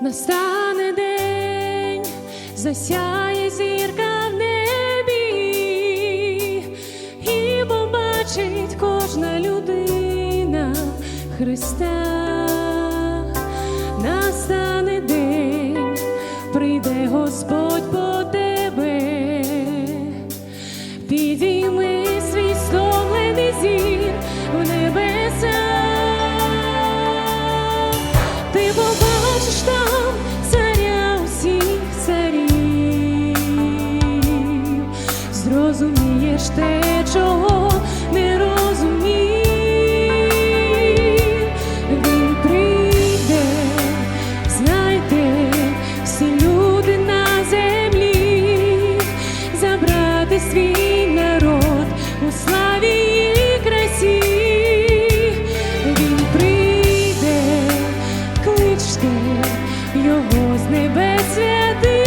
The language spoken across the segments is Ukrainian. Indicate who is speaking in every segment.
Speaker 1: настане день, засяє зірка в небі, і побачить кожна людина Христа. Настане день, прийде Господь те, чого не розумів. Він прийде, знайте, всі люди на землі, забрати свій народ у славі красі. Він прийде, кличте його з небес святих,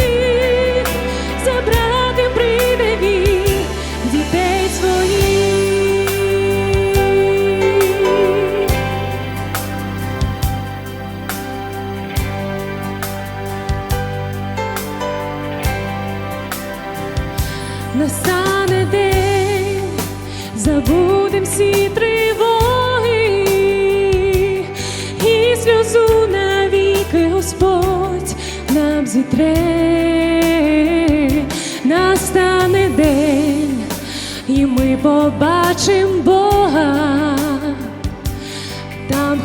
Speaker 1: Настане день, забудем всі тривоги і сльозу навіки Господь нам зітре. Настане день, і ми побачим Бога. Там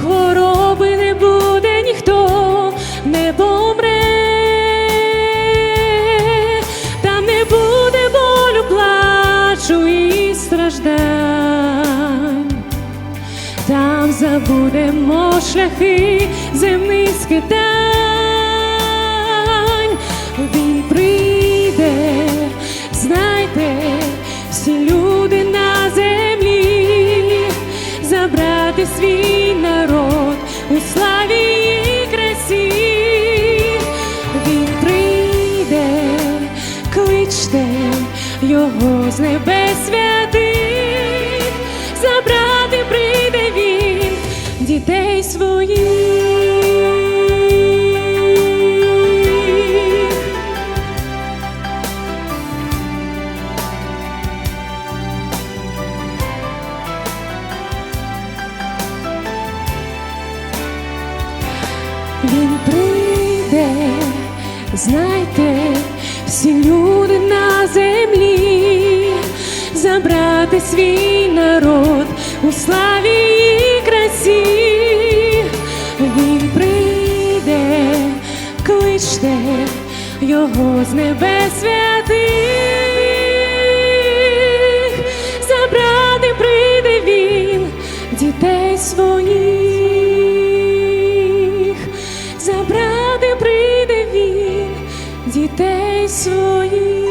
Speaker 1: забудемо шляхи земних скитань. Він прийде, знайте, всі люди на землі забрати свій народ у славі його з небес знайте, всі люди на землі, забрати свій народ у славі і красі. Він прийде, кличте його з небес святих, забрати прийде він дітей своїх, дітей своїх.